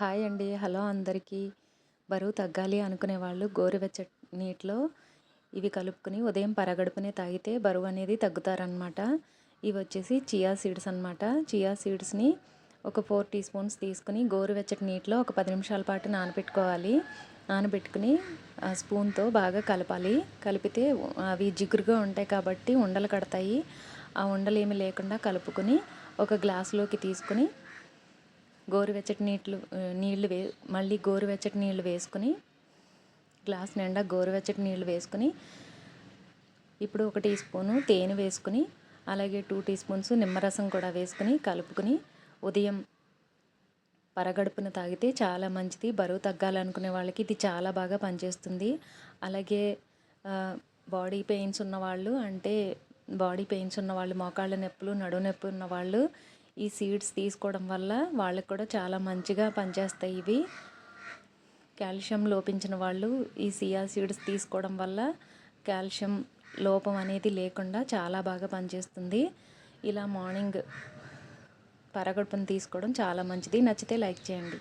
Hi అండి. Hello అందరికీ. బరువు తగ్గాలి అనుకునే వాళ్ళు గోరువెచ్చటి నీటిలో ఇవి కలుపుకొని ఉదయం పరగడుపునే తాగితే బరువు అనేది తగ్గుతారనమాట ఇవి వచ్చేసి చియా సీడ్స్ అనమాట చియా సీడ్స్ని ఒక ఫోర్ టీ స్పూన్స్ తీసుకుని గోరువెచ్చటి నీటిలో ఒక పది నిమిషాల పాటు నానబెట్టుకోవాలి. నానబెట్టుకుని స్పూన్తో బాగా కలపాలి. కలిపితే అవి జిగురుగా ఉంటాయి కాబట్టి ఉండలు కడతాయి. ఆ ఉండలు ఏమి లేకుండా కలుపుకొని ఒక గ్లాసులోకి తీసుకుని గోరువెచ్చటి నీళ్ళు నీళ్ళు వే మళ్ళీ గోరువెచ్చటి నీళ్ళు వేసుకుని గ్లాస్ నిండా గోరువెచ్చటి నీళ్ళు వేసుకుని ఇప్పుడు ఒక టీ స్పూను తేనె వేసుకుని అలాగే టూ టీ స్పూన్స్ నిమ్మరసం కూడా వేసుకుని కలుపుకుని ఉదయం పరగడుపున తాగితే చాలా మంచిది. బరువు తగ్గాలనుకునే వాళ్ళకి ఇది చాలా బాగా పనిచేస్తుంది. అలాగే బాడీ పెయిన్స్ ఉన్నవాళ్ళు అంటే బాడీ పెయిన్స్ ఉన్నవాళ్ళు మోకాళ్ళ నొప్పులు నడువు నొప్పి ఉన్నవాళ్ళు ఈ సీడ్స్ తీసుకోవడం వల్ల వాళ్ళకి కూడా చాలా మంచిగా పనిచేస్తాయి ఇవి. కాల్షియం లోపించిన వాళ్ళు ఈ సియా సీడ్స్ తీసుకోవడం వల్ల కాల్షియం లోపం అనేది లేకుండా చాలా బాగా పనిచేస్తుంది. ఇలా మార్నింగ్ పరగడుపును తీసుకోవడం చాలా మంచిది. నచ్చితే లైక్ చేయండి.